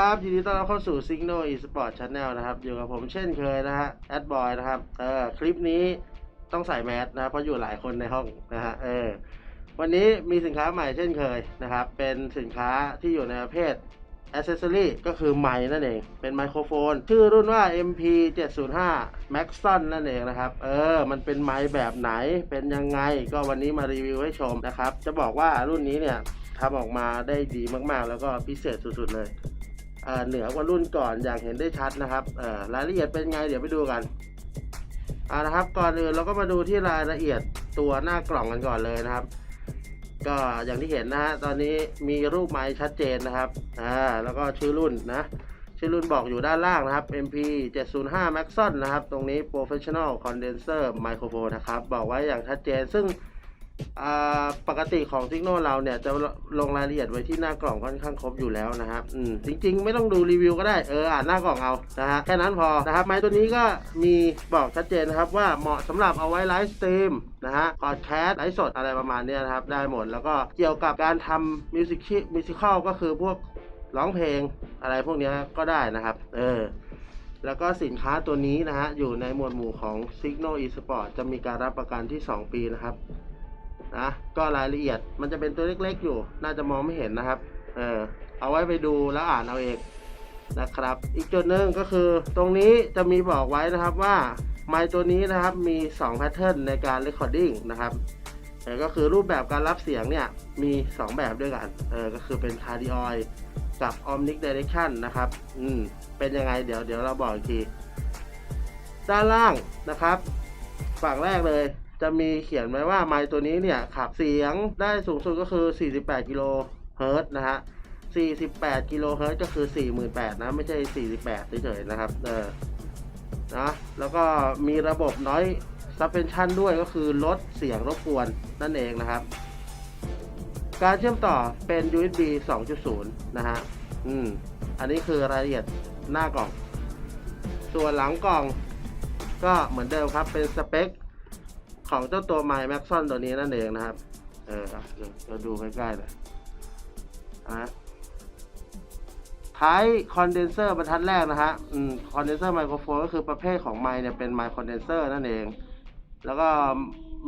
ครับยินดีต้อนรับเข้าสู่ Signal Esport Channel นะครับ อยู่กับผมเช่นเคยนะฮะแอดบอยนะครับเออคลิปนี้ต้องใส่แมสนะเพราะอยู่หลายคนในห้องนะฮะเออวันนี้มีสินค้าใหม่เช่นเคยนะครับ เป็นสินค้าที่อยู่ในประเภท Accessory ก็คือไมค์นั่นเอง เป็นไมโครโฟน ชื่อรุ่นว่า MP 705 Maxon นั่นเองนะครับ เออ มันเป็นไมค์แบบไหน เป็นยังไง ก็วันนี้มารีวิวให้ชมนะครับ จะบอกว่ารุ่นนี้เนี่ยทำออกมาได้ดีมากๆ แล้วก็พิเศษสุดๆเลย เหนือกว่ารุ่นก่อนอย่างเห็นได้ชัดนะครับรายละเอียดเป็นไงเดี๋ยวไปดูกันอ่านะครับก่อนอื่นเราก็มาดูที่รายละเอียดตัวหน้ากล่องกันก่อนเลยนะครับ ก็อย่างที่เห็นนะฮะตอนนี้มีรูปไม้ชัดเจนนะครับอ่าแล้วก็ชื่อรุ่นนะชื่อรุ่นบอกอยู่ด้านล่างนะครับ MP 705 Maxon นะครับ ตรงนี้ Professional Condenser Microphone นะครับ บอกไว้อย่างชัดเจน ซึ่ง ปกติของ Signal เราเนี่ยจะลงรายละเอียดไว้ที่หน้ากล่องค่อนข้างครบอยู่แล้วนะครับอืมจริง ๆ ไม่ต้องดูรีวิวก็ได้เอออ่านหน้ากล่องเอานะฮะแค่นั้นพอนะครับไม้ตัวนี้ก็มีบอกชัดเจนนะครับว่าเหมาะสำหรับเอาไว้ไลฟ์สตรีมนะฮะพอดแคสต์ไลฟ์สดอะไรประมาณนี้นะครับ ได้หมดแล้วก็เกี่ยวกับการทำมิวสิคมิวสิคลก็คือพวกร้องเพลงอะไรพวกนี้ก็ได้นะครับ เออแล้วก็สินค้าตัวนี้นะฮะอยู่ในหมวดหมู่ของ Signal Esport จะมีการรับประกันที่ 2 ปีนะครับ นะก็รายละเอียดมันจะเป็นตัวเล็กๆอยู่ น่าจะมองไม่เห็นนะครับ เออเอาไว้ไปดูแล้วอ่านเอาเองนะครับ อีกจุดหนึ่งก็คือตรงนี้จะมีบอกไว้นะครับว่าไมค์ตัวนี้นะครับมี2แพทเทิร์นในการ Recording นะครับเออก็คือรูปแบบการรับเสียงเนี่ยมี 2 แบบด้วยกันเออก็คือเป็น Cardioid กับ Omnic Direction นะครับอืมเป็นยังไงเดี๋ยวเดี๋ยวเราบอกอีกที ด้านล่างนะครับ ฝั่งแรกเลย จะมีเขียนไว้ว่าไมค์ตัวนี้เนี่ยขับเสียงได้สูงสุดก็คือ 48 กิโลเฮิรตซ์นะฮะ 48 กิโลเฮิรตซ์ก็คือ 48,000 นะ ไม่ใช่ 48เฉยๆนะครับ เออ นะ แล้วก็มีระบบน้อย suspension ด้วยก็คือลดเสียงรบกวนนั่นเองนะครับ การเชื่อมต่อเป็น USB 2.0 นะฮะ อืม อันนี้คือรายละเอียดหน้ากล่อง ส่วนหลังกล่องก็เหมือนเดิมครับ เป็นสเปค ของเจ้าตัว My Maxon ตัวนี้นั่นเองนะครับ เออเดี๋ยวเราดูใกล้ๆเลยนะท้ายคอนเดนเซอร์บรรทัดแรกนะฮะคอนเดนเซอร์ไมโครโฟนก็คือประเภทของไมค์เนี่ยเป็นไมค์คอนเดนเซอร์นั่นเอง แล้วก็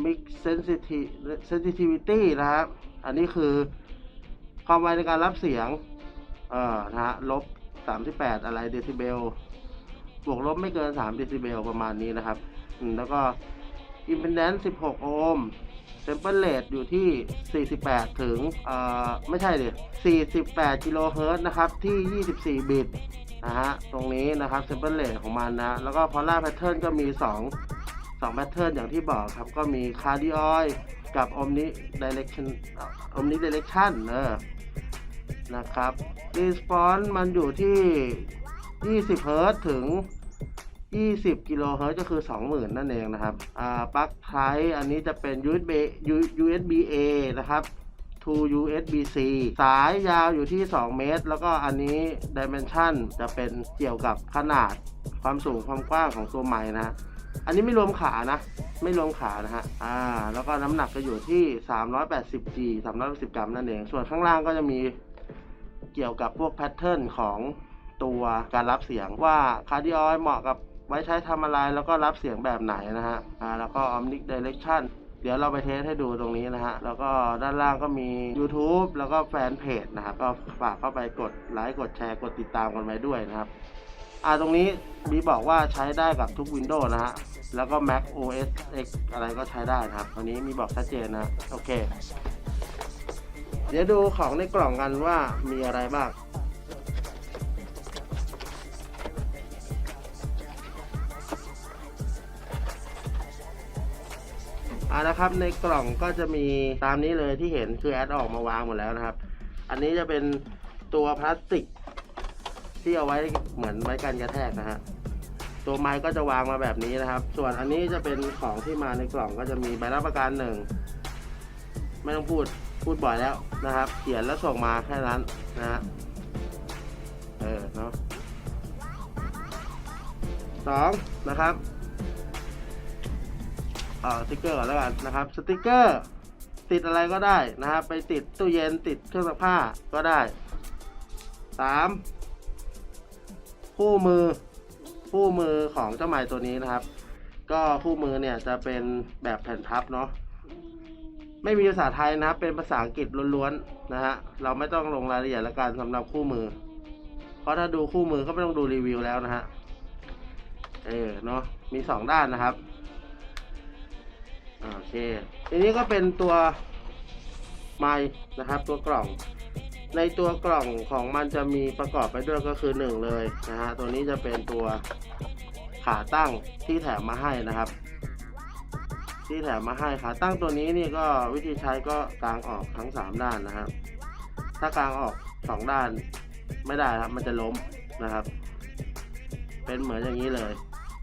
Mix Sensitivity Sensitivity นะครับ อันนี้คือความไวในการรับเสียง เอ่อ นะฮะ ลบ 38 อะไรเดซิเบล บวกลบไม่เกิน 3 เดซิเบลประมาณนี้นะครับ แล้วก็ อืมแล้วก็ impedance 16 โอห์ม sample rate อยู่ที่ 48 ถึงเอ่อไม่ใช่ดิ48 กิโลเฮิรตซ์นะครับ ที่ 24 บิตนะฮะ ตรงนี้นะครับ sample rate ของมันนะ แล้วก็ polar pattern ก็มี 2 2 pattern อย่างที่บอกครับ ก็มี cardioid กับ omni direction omni direction เออนะครับ response มันอยู่ที่ 20 เฮิรตซ์ถึง 20กิโลเฮิรตซ์ก็คือ 20,000 นั่นเองนะครับ อ่า ปลั๊กไทอันนี้จะเป็น USB USB A นะครับ to USB C สายยาวอยู่ที่ 2 เมตร แล้วก็อันนี้ dimension จะเป็นเกี่ยวกับขนาดความสูงความกว้างของตัวไม้นะฮะอันนี้ไม่รวมขานะ ไม่รวมขานะฮะ อ่า แล้วก็น้ำหนักจะอยู่ที่ 380G 380 กรัมนั่นเอง ส่วนข้างล่างก็จะมีเกี่ยวกับพวกแพทเทิร์นของตัวการรับเสียงว่าคาร์ดิออยเหมาะกับ ไว้ใช้ทำอะไรแล้วก็รับเสียงแบบไหนนะฮะอ่าแล้วก็ Omnic Direction เดี๋ยวเราไปเทสให้ดูตรงนี้นะฮะ แล้วก็ด้านล่างก็มี YouTube แล้วก็แฟนเพจนะครับ ก็ฝากเข้าไปกดไลค์ กดแชร์ กดติดตามกันไว้ด้วยนะครับ อ่าตรงนี้มีบอกว่าใช้ได้กับทุก Windows นะฮะ แล้วก็ Mac OS X อะไรก็ใช้ได้นะครับ ตรงนี้มีบอกชัดเจนนะ โอเค เดี๋ยวดูของในกล่องกันว่ามีอะไรบ้าง อ่านะครับในกล่องก็จะมีตามนี้เลยที่เห็นคือแอดออกมาวางหมดแล้วนะครับ อันนี้จะเป็นตัวพลาสติก ที่เอาไว้เหมือนไว้กันกระแทกนะฮะตัวไม้ก็จะวางมาแบบนี้นะครับ ส่วนอันนี้จะเป็นของที่มาในกล่องก็จะมีใบรับประกันหนึ่งไม่ต้องพูดพูดบ่อยแล้วนะครับ เขียนแล้วส่งมาแค่นั้นนะฮะเออเนาะสองนะครับ สติกเกอร์ก่อนแล้วกันนะครับสติกเกอร์ติดอะไรก็ได้นะครับไปติดตู้เย็นติดเครื่องซักผ้าก็ได้สามคู่มือคู่มือของเจ้าไม้ตัวนี้นะครับ ก็คู่มือเนี่ยจะเป็นแบบแผ่นพับเนาะไม่มีภาษาไทยนะครับเป็นภาษาอังกฤษล้วนๆนะฮะเราไม่ต้องลงรายละเอียดและการสำหรับคู่มือ เพราะถ้าดูคู่มือก็ไม่ต้องดูรีวิวแล้วนะฮะเออเนาะมีสองด้านนะครับ โอเคทีนี้ก็เป็นตัวไม้นะครับ ตัวกล่อง ในตัวกล่องของมันจะมีประกอบไปด้วยก็คือหนึ่งเลยนะฮะตัวนี้จะเป็นตัวขาตั้งที่แถมมาให้นะครับ ที่แถมมาให้ขาตั้งตัวนี้นี่ก็วิธีใช้ก็กางออกทั้งสามด้านนะครับ ถ้ากางออกสองด้านไม่ได้ครับ มันจะล้มนะครับ เป็นเหมือนอย่างนี้เลย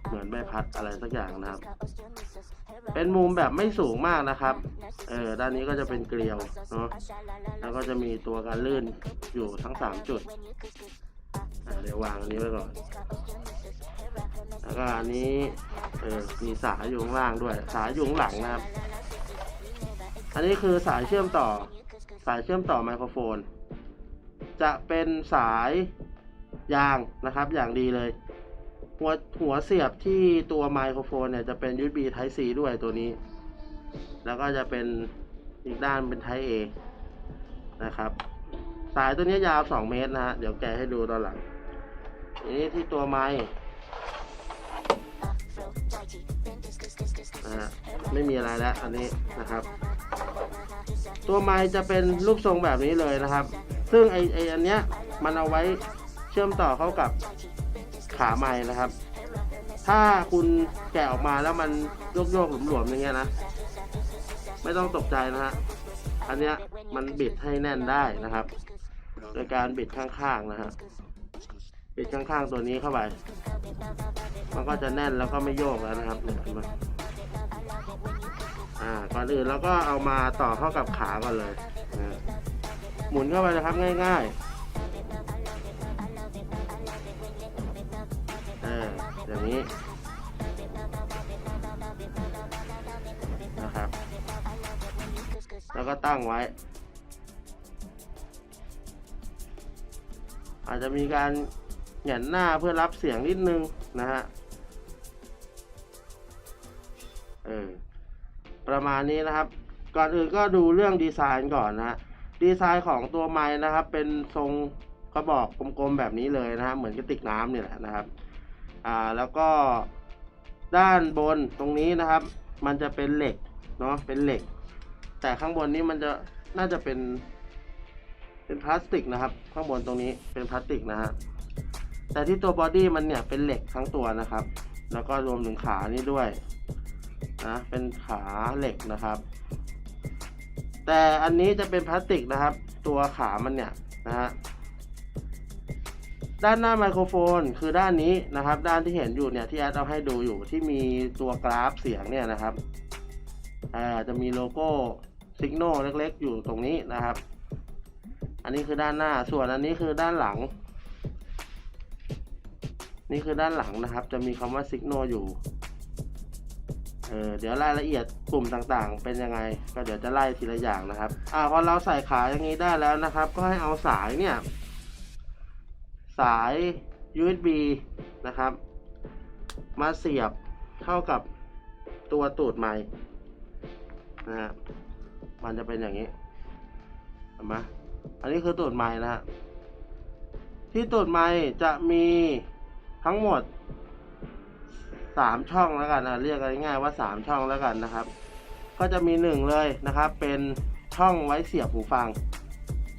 เหมือนใบพัดอะไรสักอย่างนะครับ เป็นมุมแบบไม่สูงมากนะครับ เออด้านนี้ก็จะเป็นเกลียวเนาะ แล้วก็จะมีตัวการลื่นอยู่ทั้งสามจุดอะเดี๋ยววางอันนี้ไว้ก่อน แล้วก็อันนี้ เออมีสายอยู่ข้างล่างด้วย สายอยู่ข้างหลังนะครับ อันนี้คือสายเชื่อมต่อ สายเชื่อมต่อไมโครโฟน จะเป็นสายยางนะครับ อย่างดีเลย หัวหัวเสียบที่ตัวไมโครโฟนเนี่ยจะเป็น USB Type C ด้วยตัวนี้ แล้วก็จะเป็นอีกด้านเป็น Type A นะครับ สายตัวนี้ยาว 2 เมตรนะฮะ เดี๋ยวแกะให้ดูตอนหลังทีนี้ที่ตัวไม้นะไม่มีอะไรแล้วอันนี้นะครับ ตัวไม้จะเป็นรูปทรงแบบนี้เลยนะครับ ซึ่งไอไออันเนี้ยมันเอาไว้เชื่อมต่อเข้ากับ ขาไม้นะครับ ถ้าคุณแกะออกมาแล้วมันโยกโยกๆหลวมๆอย่างเงี้ยนะ ไม่ต้องตกใจนะฮะ อันเนี้ยมันบิดให้แน่นได้นะครับ โดยการบิดข้างๆนะฮะ บิดข้างๆตัวนี้เข้าไป มันก็จะแน่นแล้วก็ไม่โยกแล้วนะครับเนี่ยเห็นไหมอ่า ก่อนอื่นเราก็เอามาต่อเข้ากับขาก่อนเลย หมุนเข้าไปนะครับง่ายๆ อย่างนี้นะครับ แล้วก็ตั้งไว้ อาจจะมีการแหงนหน้าเพื่อรับเสียงนิดนึงนะฮะเออประมาณนี้นะครับ ก่อนอื่นก็ดูเรื่องดีไซน์ก่อนนะฮะดีไซน์ของตัวไม้นะครับ เป็นทรงกระบอกกลมๆแบบนี้เลยนะฮะเหมือนกระติกน้ำเนี่ยแหละนะครับ อ่าแล้วก็ด้านบนตรงนี้นะครับ มันจะเป็นเหล็กเนาะเป็นเหล็ก แต่ข้างบนนี้มันจะน่าจะเป็น เป็นพลาสติกนะครับ ข้างบนตรงนี้เป็นพลาสติกนะฮะแต่ที่ตัวบอดี้มันเนี่ยเป็นเหล็กทั้งตัวนะครับ แล้วก็รวมถึงขานี่ด้วยนะเป็นขาเหล็กนะครับ แต่อันนี้จะเป็นพลาสติกนะครับ ตัวขามันเนี่ยนะฮะ ด้านหน้าไมโครโฟนคือด้านนี้นะครับ ด้านที่เห็นอยู่เนี่ยที่แอดเอาให้ดูอยู่ที่มีตัวกราฟเสียงเนี่ยนะครับจะมีโลโก้สิกโนเล็กๆ อยู่ตรงนี้นะครับ อันนี้คือด้านหน้าส่วนอันนี้คือด้านหลัง นี่คือด้านหลังนะครับ จะมีคำว่าสิกโนอยู่เออเดี๋ยวรายละเอียดกลุ่มต่างๆ เป็นยังไง ก็เดี๋ยวจะไล่ทีละอย่างนะครับอ่าพอเราใส่ขาอย่างนี้ได้แล้วนะครับ ก็ให้เอาสายเนี่ย สาย USB นะครับ มาเสียบเข้ากับตัวตูดไม้นะฮะมันจะเป็นอย่างนี้เห็นไหมอันนี้คือตูดไม้นะฮะที่ตูดไม้จะมีทั้งหมดสามช่องแล้วกันนะเรียกง่ายๆว่าสามช่องแล้วกันนะครับ ก็จะมีหนึ่งเลยนะครับ เป็นช่องไว้เสียบหูฟัง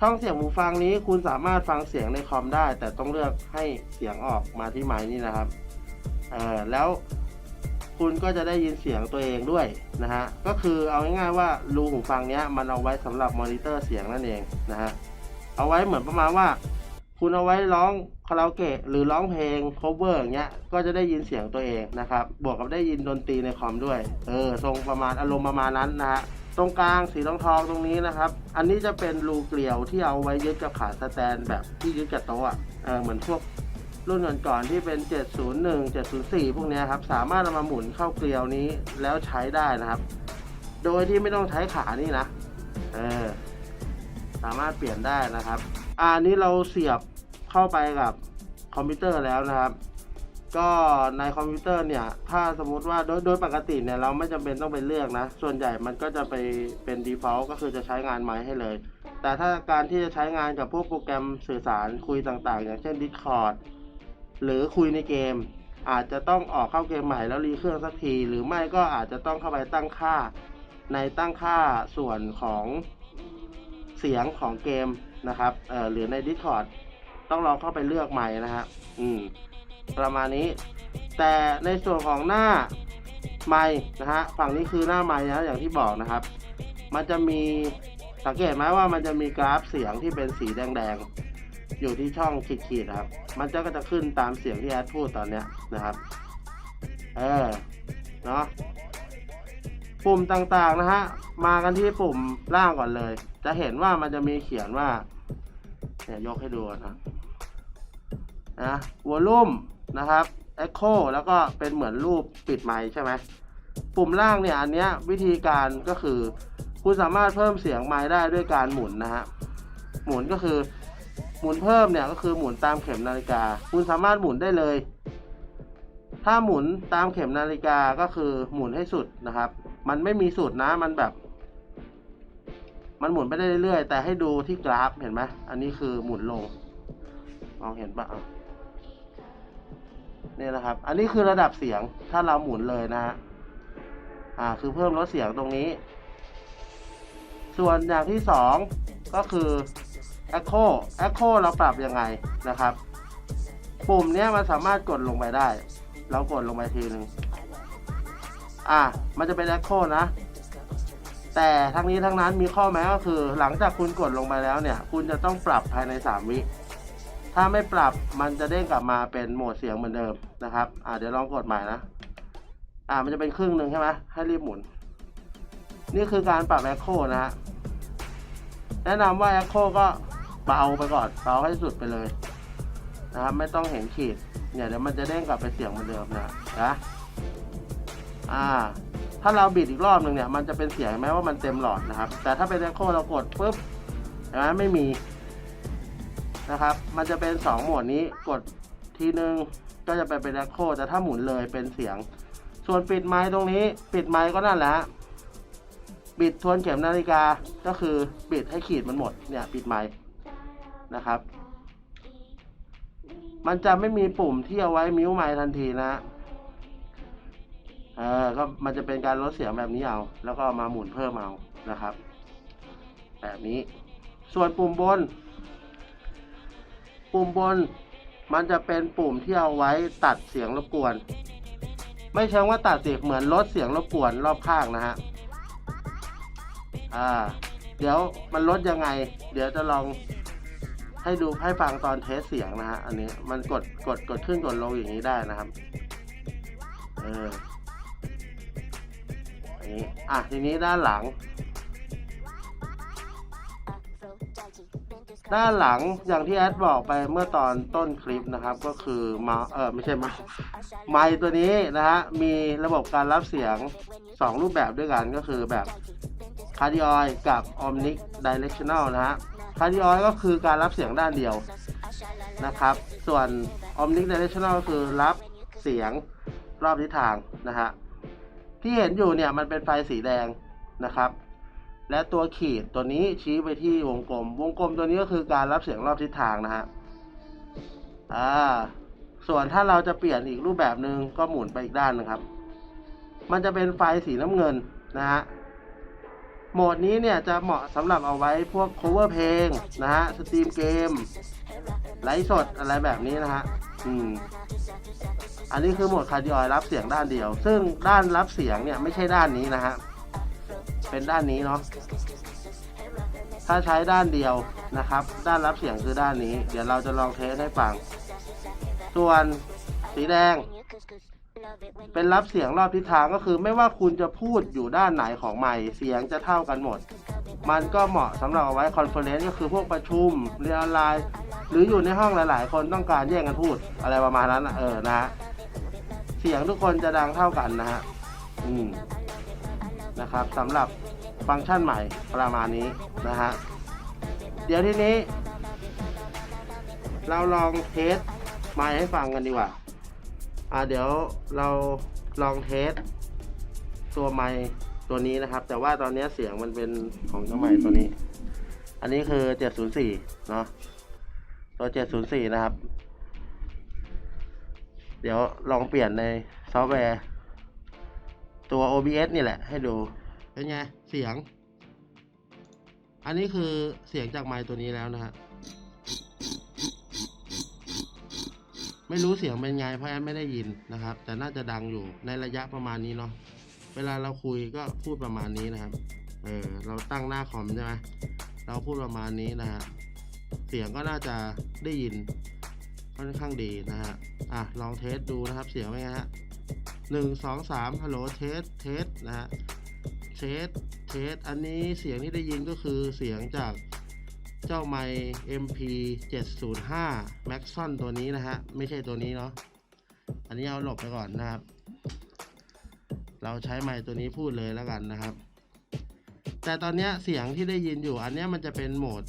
ช่องเสียงหูฟังนี้คุณสามารถฟังเสียงในคอมได้ แต่ต้องเลือกให้เสียงออกมาที่ไม้นี่นะครับเออแล้วคุณก็จะได้ยินเสียงตัวเองด้วยนะฮะก็คือเอาง่ายๆว่ารูหูฟังเนี้ยมันเอาไว้สำหรับมอนิเตอร์เสียงนั่นเองนะฮะเอาไว้เหมือนประมาณว่า คุณเอาไว้ร้องคาราโอเกะหรือร้องเพลง cover อย่างเงี้ยก็จะได้ยินเสียงตัวเองนะครับบวกกับได้ยินดนตรีในคอมด้วยเออทรงประมาณอารมณ์ประมาณนั้นนะฮะ ตรงกลางสีทองทองตรงนี้นะครับ อันนี้จะเป็นรูเกลียวที่เอาไว้ยึดกับขาสแตนแบบที่ยึดกับโต๊ะอะเออเหมือนพวกรุ่นก่อนๆที่เป็น 701 704 พวกนี้ครับ สามารถเอามาหมุนเข้าเกลียวนี้แล้วใช้ได้นะครับ โดยที่ไม่ต้องใช้ขานี่นะ เออ สามารถเปลี่ยนได้นะครับ อันนี้เราเสียบเข้าไปกับคอมพิวเตอร์แล้วนะครับ ก็ในคอมพิวเตอร์เนี่ย ถ้าสมมุติว่าโดยโดยปกติเนี่ยเราไม่จำเป็นต้องไปเลือกนะ ส่วนใหญ่มันก็จะไปเป็น default ก็คือจะใช้งานไม้ให้เลย แต่ถ้าการที่จะใช้งานกับพวกโปรแกรมสื่อสารคุยต่างๆ อย่างเช่น Discord หรือคุยในเกม อาจจะต้องออกเข้าเกมใหม่แล้วรีเครื่องสักที หรือไม่ก็อาจจะต้องเข้าไปตั้งค่า ในตั้งค่าส่วนของเสียงของเกมนะครับเอ่อหรือใน Discord ต้องลองเข้าไปเลือกใหม่นะฮะอืม ประมาณนี้ แต่ในส่วนของหน้าไม้นะฮะฝั่งนี้คือหน้าไม้นะอย่างที่บอกนะครับ มันจะมีสังเกตไหมว่ามันจะมีกราฟเสียงที่เป็นสีแดงๆ อยู่ที่ช่องขีดๆครับ มันจะก็จะขึ้นตามเสียงที่แอดพูดตอนเนี้ยนะครับ เออ เนาะปุ่มต่างๆนะฮะ มากันที่ปุ่มล่างก่อนเลย จะเห็นว่ามันจะมีเขียนว่าเนี่ยยกให้ดูนะนะวอลลุ่ม นะครับ Echo แล้วก็เป็นเหมือนรูปปิดไมค์ใช่ไหมปุ่มล่างเนี่ยอันเนี้ยวิธีการก็คือ คุณสามารถเพิ่มเสียงไมค์ได้ด้วยการหมุนนะฮะหมุนก็คือหมุนเพิ่มเนี่ยก็คือหมุนตามเข็มนาฬิกา คุณสามารถหมุนได้เลย ถ้าหมุนตามเข็มนาฬิกาก็คือหมุนให้สุดนะครับ มันไม่มีสุดนะมันแบบ มันหมุนไปได้เรื่อยๆ แต่ให้ดูที่กราฟเห็นไหมอันนี้คือหมุนลงมองเห็นปะ นี่นะครับ อันนี้คือระดับเสียงถ้าเราหมุนเลยนะฮะอ่า คือเพิ่มลดเสียงตรงนี้ ส่วนอย่างที่สองก็คือ Echo Echo เราปรับยังไงนะครับ ปุ่มเนี้ยมันสามารถกดลงไปได้ เรากดลงไปทีหนึ่งอ่า มันจะเป็น Echo นะ แต่ทั้งนี้ทั้งนั้นมีข้อแม้ก็คือ หลังจากคุณกดลงไปแล้วเนี่ย คุณจะต้องปรับภายใน 3 วิ ถ้าไม่ปรับมันจะเด้งกลับมาเป็นโหมดเสียงเหมือนเดิมนะครับ อ่าเดี๋ยวลองกดใหม่นะ อ่ามันจะเป็นครึ่งหนึ่งใช่ไหมให้รีบหมุน นี่คือการปรับ Echo นะฮะ แนะนำว่า Echo ก็เบาไปก่อนเบาให้สุดไปเลยนะครับไม่ต้องเห็นขีด เนี่ยเดี๋ยวมันจะเด้งกลับไปเสียงเหมือนเดิมนะนะ อ่า ถ้าเราบิดอีกรอบหนึ่งเนี่ย มันจะเป็นเสียงแม้ว่ามันเต็มหลอดนะครับ แต่ถ้าเป็น Echo เรากดปุ๊บเห็นไหมไม่มี นะครับ มันจะเป็น 2 โหมดนี้กดทีนึงก็จะไปเป็น Echo แต่ถ้าหมุนเลยเป็นเสียง ส่วนปิดไมค์ตรงนี้ ปิดไมค์ก็นั่นแหละบิดทวนเข็มนาฬิกาก็คือบิดให้ขีดมันหมดเนี่ยปิดไมค์นะครับ มันจะไม่มีปุ่มที่เอาไว้มิวไมค์ทันทีนะเออก็มันจะเป็นการลดเสียงแบบนี้เอา แล้วก็มาหมุนเพิ่มเอานะครับ แบบนี้ ส่วนปุ่มบน ปุ่มบนมันจะเป็นปุ่มที่เอาไว้ตัดเสียงรบกวน ไม่เชิงว่าตัดเสียงเหมือนลดเสียงรบกวนรอบข้างนะฮะอ่า เดี๋ยวมันลดยังไง เดี๋ยวจะลองให้ดูให้ฟังตอนเทสเสียงนะฮะอันนี้มันกดกดกดขึ้นกดลงอย่างนี้ได้นะครับเอออันนี้อะทีนี้ด้านหลัง ด้านหลังอย่างที่แอดบอกไปเมื่อตอนต้นคลิปนะครับ ก็คือมาเออไม่ใช่มาไมตัวนี้นะฮะมีระบบการรับเสียง 2 รูปแบบด้วยกันก็คือแบบ c a r d i o i กับ Omnic Directional นะฮะ c a r d i o i ก็คือการรับเสียงด้านเดียวนะครับ ส่วน Omnic Directional ก็คือรับเสียงรอบทิศทางนะฮะที่เห็นอยู่เนี่ยมันเป็นไฟสีแดงนะครับ และตัวขีดตัวนี้ชี้ไปที่วงกลม วงกลมตัวนี้ก็คือการรับเสียงรอบทิศทางนะฮะอ่าส่วนถ้าเราจะเปลี่ยนอีกรูปแบบหนึ่งก็หมุนไปอีกด้านนะครับ มันจะเป็นไฟสีน้ำเงินนะฮะโหมดนี้เนี่ยจะเหมาะสำหรับเอาไว้พวก cover เพลงนะฮะสตรีมเกมไลฟ์สดอะไรแบบนี้นะฮะอืมอันนี้คือโหมดคาร์ดิออยรับเสียงด้านเดียว ซึ่งด้านรับเสียงเนี่ยไม่ใช่ด้านนี้นะฮะ เป็นด้านนี้เนาะถ้าใช้ด้านเดียวนะครับ ด้านรับเสียงคือด้านนี้ เดี๋ยวเราจะลองเทสให้ฟัง ส่วนสีแดง เป็นรับเสียงรอบทิศทางก็คือ ไม่ว่าคุณจะพูดอยู่ด้านไหนของไมค์เสียงจะเท่ากันหมด มันก็เหมาะสำหรับเอาไว้คอนเฟอเรนซ์ก็คือพวกประชุมเรียนออนไลน์ หรืออยู่ในห้องหลาย ๆ คนต้องการแย่งกันพูดอะไรประมาณนั้นเออนะฮะเสียงทุกคนจะดังเท่ากันนะฮะอืม นะครับสำหรับฟังก์ชันใหม่ประมาณนี้นะฮะเดี๋ยวทีนี้ เราลองเทสไมให้ฟังกันดีกว่าอ่าเดี๋ยวเราลองเทสตัวไมค์ตัวนี้นะครับ แต่ว่าตอนนี้เสียงมันเป็นของเจ้าไมค์ตัวนี้ อันนี้คือ 704 เนาะตัว 704 นะครับ เดี๋ยวลองเปลี่ยนในซอฟต์แวร์ ตัว OBS นี่แหละให้ดูเป็นไงเสียง อันนี้คือเสียงจากไมค์ตัวนี้แล้วนะฮะไม่รู้เสียงเป็นไงเพราะแอนไม่ได้ยินนะครับ แต่น่าจะดังอยู่ในระยะประมาณนี้เนาะเวลาเราคุยก็พูดประมาณนี้นะครับเออเราตั้งหน้าคอมใช่ไหมเราพูดประมาณนี้นะฮะเสียงก็น่าจะได้ยินค่อนข้างดีนะฮะอะลองเทสดูนะครับเสียงเป็นไงฮะ หนึ่งสองสามฮัลโหลเทสเทสนะฮะเทสเทสอันนี้เสียงที่ได้ยินก็คือเสียงจากเจ้าไมค์ MP 705 Maxon ตัวนี้นะฮะ ไม่ใช่ตัวนี้เนาะอันนี้เอาหลบไปก่อนนะครับ เราใช้ไมค์ตัวนี้พูดเลยแล้วกันนะครับ แต่ตอนนี้เสียงที่ได้ยินอยู่ อันนี้มันจะเป็นโหมด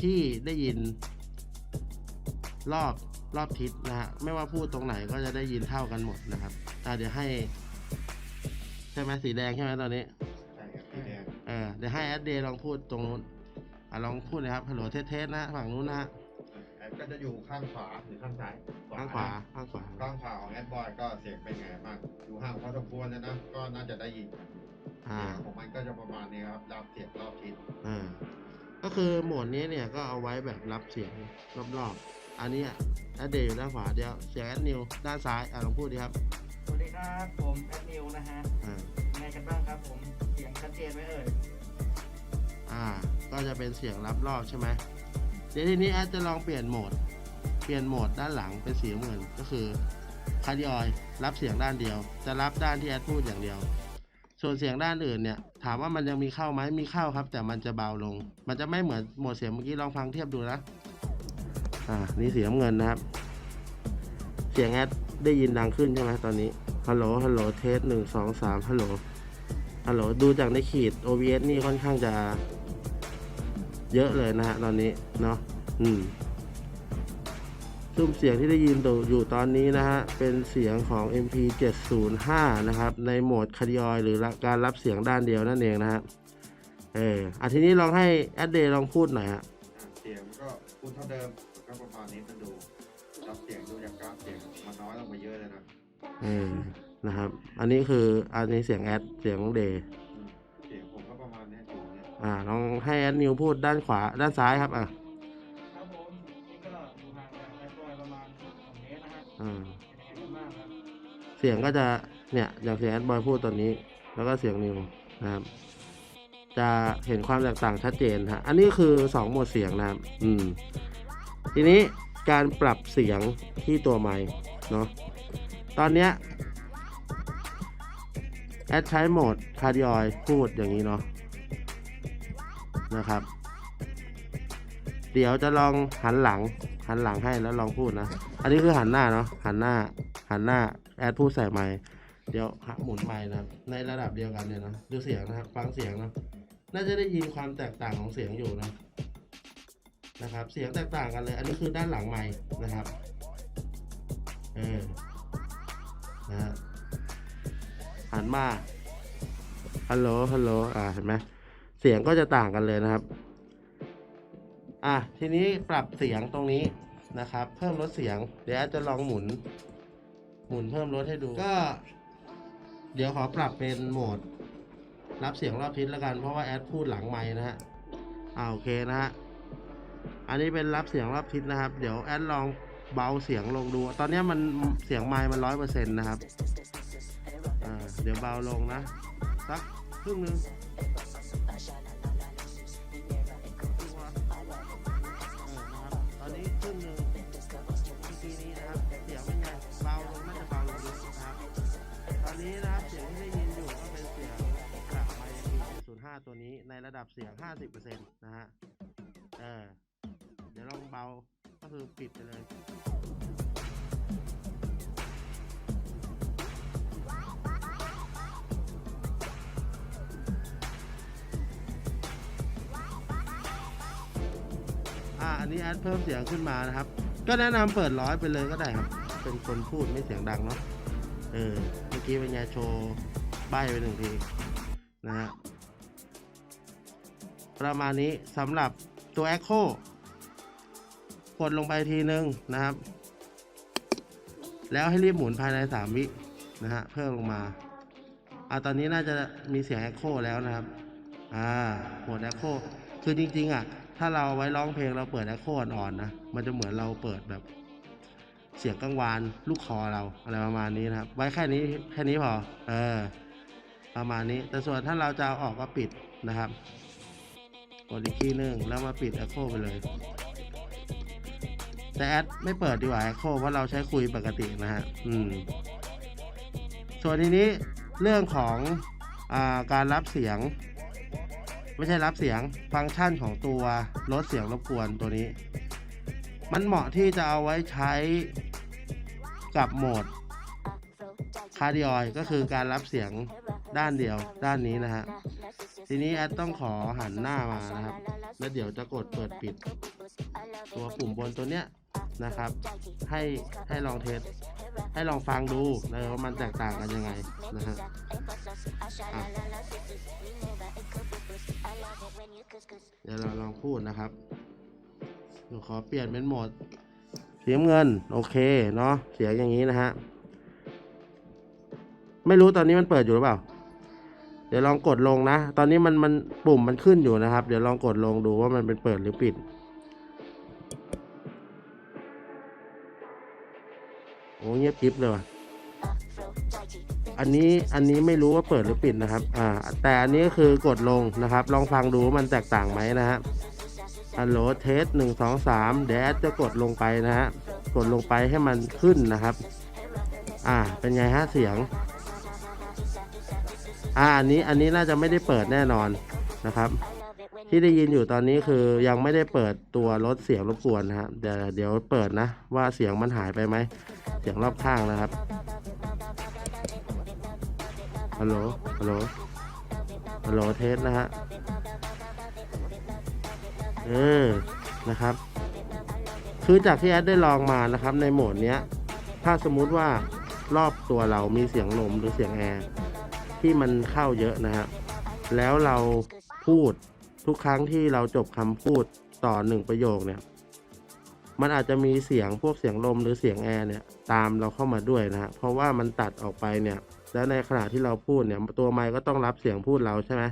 ที่ได้ยิน รอบรอบทิศนะฮะ ไม่ว่าพูดตรงไหนก็จะได้ยินเท่ากันหมดนะครับ อะเดี๋ยวให้ ใช่ไหมสีแดงใช่ไหมตอนนี้ ใช่ครับสีแดงเออเดี๋ยวให้แอดเดย์ลองพูดตรงนู้นอะลองพูดเลยครับฮัลโหลเทสเทสนะฝั่งนู้นนะฮะแอดก็จะอยู่ข้างขวาหรือข้างซ้ายข้างขวาข้างขวาข้างขวาของแอดบอยก็เสียงเป็นไงบ้างอยู่ห่างพอสมควรเลยนะก็น่าจะได้ยินอ่าเสียงของมันก็จะประมาณนี้ครับรับเสียงรอบทิศอ่าก็คือโหมดนี้เนี่ยก็เอาไว้แบบรับเสียงรอบๆอันนี้แอดเดย์อยู่ด้านขวาเดียวเสียงแอดนิวด้านซ้ายอะลองพูดดีครับ สวัสดีครับผมแอดนิวนะฮะอ่ายังไงกันบ้างครับผมเสียงชัดเจนไหมเอ่ยอ่า ก็จะเป็นเสียงรับรอบใช่ไหมเดี๋ยวทีนี้แอดจะลองเปลี่ยนโหมด เปลี่ยนโหมดด้านหลังเป็นสีน้ำเงินก็คือคาร์ดิออยรับเสียงด้านเดียว จะรับด้านที่แอดพูดอย่างเดียว ส่วนเสียงด้านอื่นเนี่ย ถามว่ามันยังมีเข้าไหมมีเข้าครับ แต่มันจะเบาลง มันจะไม่เหมือนโหมดเสียงเมื่อกี้ลองฟังเทียบดูนะ อ่า นี่เสียงน้ำเงินนะครับ เสียงแอด ได้ยินดังขึ้นใช่ไหมตอนนี้ ฮัลโหล ฮัลโหล เทสหนึ่งสองสามฮัลโหล ฮัลโหล ดูจากในขีด OBS นี่ค่อนข้างจะ เยอะเลยนะฮะตอนนี้ เนาะ อืมซุ้มเสียงที่ได้ยินอยู่ตอนนี้นะฮะ เป็นเสียงของ MP 705 นะครับ ในโหมดคาร์ดิออยหรือการรับเสียงด้านเดียวนั่นเองนะฮะ เอออะทีนี้ลองให้แอดเดย์ลองพูดหน่อยฮะ เสียงก็พูดเท่าเดิมก็ประมาณนี้มันดู รับเสียงดูจากกราฟเสียงมันน้อยลงไปเยอะเลยนะเออนะครับ อันนี้คืออันนี้เสียงแอดเสียงเดย์อืมเสียงผมก็ประมาณเนี้ยอยู่เนี่ยอ่าลองให้แอดนิวพูดด้านขวาด้านซ้ายครับอะครับผมนี่ก็อยู่ห่างจากแอดบอยประมาณ2เมตรนะฮะอ่าเป็นยังไงกันบ้างครับเสียงก็จะเนี่ยอย่างเสียงแอดบอยพูดตอนนี้ แล้วก็เสียงนิวนะครับ จะเห็นความแตกต่างชัดเจนฮะอันนี้คือสองโหมดเสียงนะครับอืม ทีนี้ การปรับเสียงที่ตัวไมค์เนาะตอนเนี้ยแอดใช้โหมดคาร์ดิออยพูดอย่างนี้เนาะนะครับ เดี๋ยวจะลองหันหลัง หันหลังให้แล้วลองพูดนะ อันนี้คือหันหน้าเนาะหันหน้า หันหน้าแอดพูดใส่ไมค์เดี๋ยวหมุนไมค์นะในระดับเดียวกันเนี่ยนะดูเสียงนะครับฟังเสียงนะน่าจะได้ยินความแตกต่างของเสียงอยู่นะ นะครับ เสียงแตกต่างกันเลย อันนี้คือด้านหลังไมค์นะครับ เออ นะฮะหันมา ฮัลโหล ฮัลโหล อ่า เห็นไหมเสียงก็จะต่างกันเลยนะครับ อะ ทีนี้ปรับเสียงตรงนี้นะครับ เพิ่มลดเสียง เดี๋ยวจะลองหมุน หมุนเพิ่มลดให้ดู ก็ เดี๋ยวขอปรับเป็นโหมด รับเสียงรอบทิศแล้วกัน เพราะว่าแอดพูดหลังไม้นะฮะอ่าโอเคนะฮะ อันนี้เป็นรับเสียงรอบทิศนะครับ เดี๋ยวแอดลองเบาเสียงลงดู ตอนนี้มันเสียงไม้มันร้อยเปอร์เซ็นต์นะครับเดี๋ยวเบาลงนะสักครึ่งนึงตอนนี้ครึ่งนึงทีนี้นะครับเสียงเป็นไงเบาลงน่าจะเบาลงเยอะนะครับตอนนี้นะครับเสียงที่ได้ยินอยู่ก็เป็นเสียงจากไมค์พีศูนย์ห้าตัวนี้ในระดับเสียงห้าสิบเปอร์เซ็นต์นะฮะเออ เดี๋ยวลองเบาก็คือปิดไปเลยอ่าอันนี้แอดเพิ่มเสียงขึ้นมานะครับ ก็แนะนำเปิดร้อยไปเลยก็ได้ครับ เป็นคนพูดไม่เสียงดังเนาะเออเมื่อกี้เป็นไงโชว์ใบไปหนึ่งทีนะฮะประมาณนี้สำหรับตัว Echo กดลงไปทีนึงนะครับ แล้วให้รีบหมุนภายใน 3 วินะฮะเพิ่มลงมาอ่าตอนนี้น่าจะมีเสียง Echo แล้วนะครับอ่าหมด Echo คือจริงๆอะถ้าเราไว้ร้องเพลงเราเปิด Echo อ่อนๆนะมันจะเหมือนเราเปิดแบบเสียงกังวานลูกคอเราอะไรประมาณนี้นะครับ ไว้แค่นี้แค่นี้พอเออประมาณนี้ แต่ส่วนถ้าเราจะเอาออกก็ปิดนะครับ กดอีกทีหนึ่งแล้วมาปิด Echo ไปเลย แต่แอดไม่เปิดดีกว่า Echo เพราะเราใช้คุยปกตินะฮะอืมส่วนทีนี้เรื่องของอาการรับเสียง ไม่ใช่รับเสียงฟังก์ชันของตัวลดเสียงรบกวนตัวนี้ มันเหมาะที่จะเอาไว้ใช้กับโหมดคาร์ดิออยก็คือการรับเสียงด้านเดียวด้านนี้นะฮะ ทีนี้แอดต้องขอหันหน้ามานะครับ แล้วเดี๋ยวจะกดเปิดปิด ตัวปุ่มบนตัวเนี้ย นะครับ ให้ให้ลองเทสให้ลองฟังดูนะว่ามันแตกต่างกันยังไงนะฮะเดี๋ยวเราลองพูดนะครับหนูขอเปลี่ยนเป็นโหมดเสียงเงิน โอเคเนาะเสียงอย่างนี้นะฮะไม่รู้ตอนนี้มันเปิดอยู่หรือเปล่า เดี๋ยวลองกดลงนะ ตอนนี้มันมันปุ่มมันขึ้นอยู่นะครับ เดี๋ยวลองกดลงดูว่ามันเป็นเปิดหรือปิด อ้เงียบกริบเลยว่ะอันนี้อันนี้ไม่รู้ว่าเปิดหรือปิดนะครับ อ่า แต่อันนี้ก็คือกดลงนะครับ ลองฟังดูว่ามันแตกต่างไหมนะฮะฮัลโหลเทสหนึ่งสองสามเดี๋ยวแอดจะกดลงไปนะฮะ กดลงไปให้มันขึ้นนะครับ อ่า เป็นไงฮะเสียง อ่า อันนี้อันนี้น่าจะไม่ได้เปิดแน่นอนนะครับ ที่ได้ยินอยู่ตอนนี้คือยังไม่ได้เปิดตัวลดเสียงรบกวนนะครับเดี๋ยวเดี๋ยวเปิดนะ ว่าเสียงมันหายไปไหมเสียงรอบข้างนะครับฮัลโหลฮัลโหลฮัลโหลเทสนะฮะเออนะครับ คือจากที่แอดได้ลองมานะครับ ในโหมดเนี้ย ถ้าสมมุติว่ารอบตัวเรามีเสียงลมหรือเสียงแอร์ที่มันเข้าเยอะนะฮะแล้วเราพูด ทุกครั้งที่เราจบคำพูดต่อหนึ่งประโยคเนี่ย มันอาจจะมีเสียงพวกเสียงลมหรือเสียงแอร์เนี่ยตามเราเข้ามาด้วยนะฮะเพราะว่ามันตัดออกไปเนี่ยแล้วในขณะที่เราพูดเนี่ยตัวไมค์ก็ต้องรับเสียงพูดเราใช่ไหม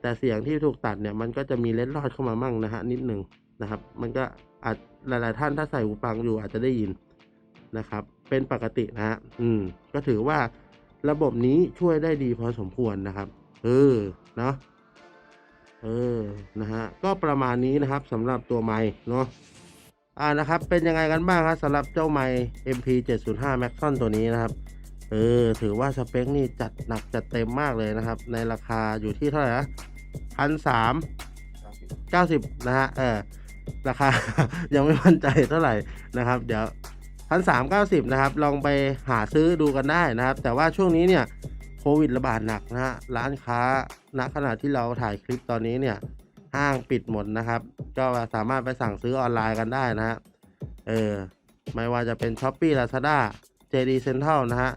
แต่เสียงที่ถูกตัดเนี่ยมันก็จะมีเล็ดลอดเข้ามามั่งนะฮะนิดหนึ่งนะครับ มันก็อาจหลาย ๆ ท่านถ้าใส่หูฟังอยู่อาจจะได้ยินนะครับ เป็นปกตินะฮะอืม ก็ถือว่าระบบนี้ช่วยได้ดีพอสมควรนะครับ เออ เนาะ เออนะฮะก็ประมาณนี้นะครับสำหรับตัวไม้เนาะอ่านะครับเป็นยังไงกันบ้างครับสำหรับเจ้าไม้ MP 705 Maxon ตัวนี้นะครับเออถือว่าสเปคนี่จัดหนักจัดเต็มมากเลยนะครับ ในราคาอยู่ที่เท่าไหร่นะพันสามเก้าสิบนะฮะเออราคา ยังไม่มั่นใจเท่าไหร่นะครับ เดี๋ยวพันสามเก้าสิบนะครับ ลองไปหาซื้อดูกันได้นะครับ แต่ว่าช่วงนี้เนี่ย โควิดระบาดหนักนะฮะร้านค้าณขณะที่เราถ่ายคลิปตอนนี้เนี่ยห้างปิดหมดนะครับ ก็สามารถไปสั่งซื้อออนไลน์กันได้นะฮะเออไม่ว่าจะเป็น s h อ p e e Lazada JD Central นะฮะ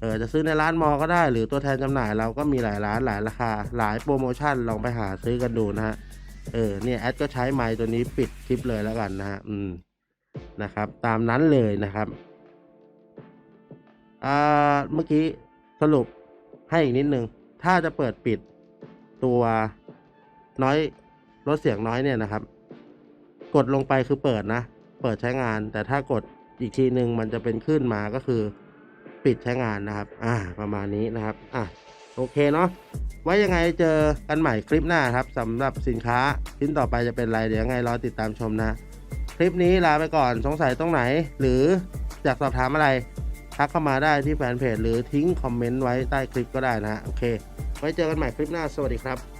เออจะซื้อในร้านมอก็ได้ หรือตัวแทนจำหน่ายเราก็มีหลายร้านหลายราคา หลายโปรโมชั่นลองไปหาซื้อกันดูนะฮะเออเนี่ยแอดก็ใช้ไมค์ตัวนี้ปิดคลิปเลยแล้วกันนะฮะอืมนะครับ ตามนั้นเลยนะครับอ่าเมื่อกี้สรุป ให้อีกนิดนึง ถ้าจะเปิดปิดตัวน้อยลดเสียงน้อยเนี่ยนะครับ กดลงไปคือเปิดนะ เปิดใช้งาน แต่ถ้ากดอีกทีหนึ่งมันจะเป็นขึ้นมาก็คือปิดใช้งานนะครับ อ่า ประมาณนี้นะครับ อะ โอเคเนาะ ไว้ยังไงเจอกันใหม่คลิปหน้าครับสำหรับสินค้าชิ้นต่อไปจะเป็นอะไรเดี๋ยวยังไงรอติดตามชมนะ คลิปนี้ลาไปก่อนสงสัยตรงไหน หรืออยากสอบถามอะไร ทักเข้ามาได้ที่แฟนเพจหรือทิ้งคอมเมนต์ไว้ใต้คลิปก็ได้นะฮะโอเค ไว้เจอกันใหม่คลิปหน้าสวัสดีครับ